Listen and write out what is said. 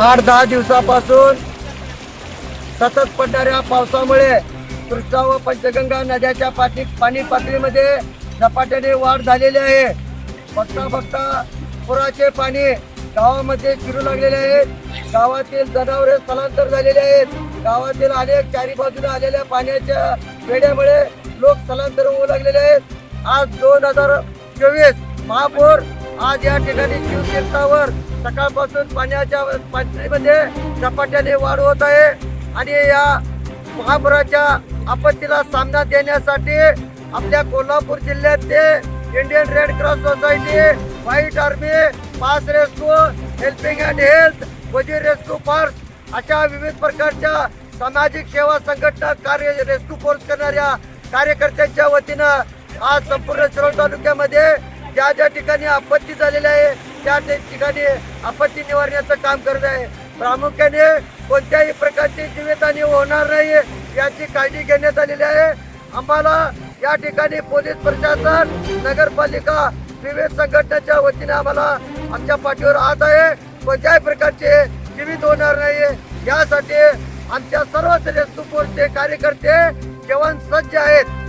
आठ दहा दिवसापासून सतत पडणाऱ्या पावसामुळे कृष्णा व पंचगंगा नद्याच्या पाठी पाणी पातळीमध्ये झपाट्याने वाढ झालेली आहे. बघता बघता पुराचे पाणी गावामध्ये फिरू लागलेले आहेत गावातील जनावरे स्थलांतर झालेले आहेत. गावातील अनेक चारी बाजूला आलेल्या पाण्याच्या वेड्यामुळे लोक स्थलांतर होऊ लागलेले आहेत. आज दोन हजार चोवीस महापौर आज या ठिकाणी शिवतीर्थावर सकाळपासून पाण्याच्या पातळीमध्ये झपाट्याने वाढ होत आहे. आणि या महापुराच्या आपत्तीला सामना देण्यासाठी आपल्या कोल्हापूर जिल्ह्यातले Indian red cross society white army pass rescue helping and health Wazir rescue force अशा विविध प्रकारच्या सामाजिक सेवा संघटना कार्य रेस्क्यू फोर्स करणाऱ्या कार्यकर्त्यांच्या वतीनं आज संपूर्ण शिरोळ तालुक्यामध्ये ज्या ज्या ठिकाणी आपत्ती झालेली आहे त्या ठिकाणी आपत्ती निवारण्याचं काम करत आहे. प्रामुख्याने कोणत्याही प्रकारची जीवितहानी होणार नाही याची काळजी घेण्यात आलेली आहे. आम्हाला या ठिकाणी पोलीस प्रशासन नगरपालिका विविध संघटनेच्या वतीने आम्हाला आमच्या पाठीवर हात आहे. कोणत्याही प्रकारचे जीवित होणार नाही यासाठी आमच्या सर्व रेस्क्यू कार्यकर्ते जवान सज्ज आहेत.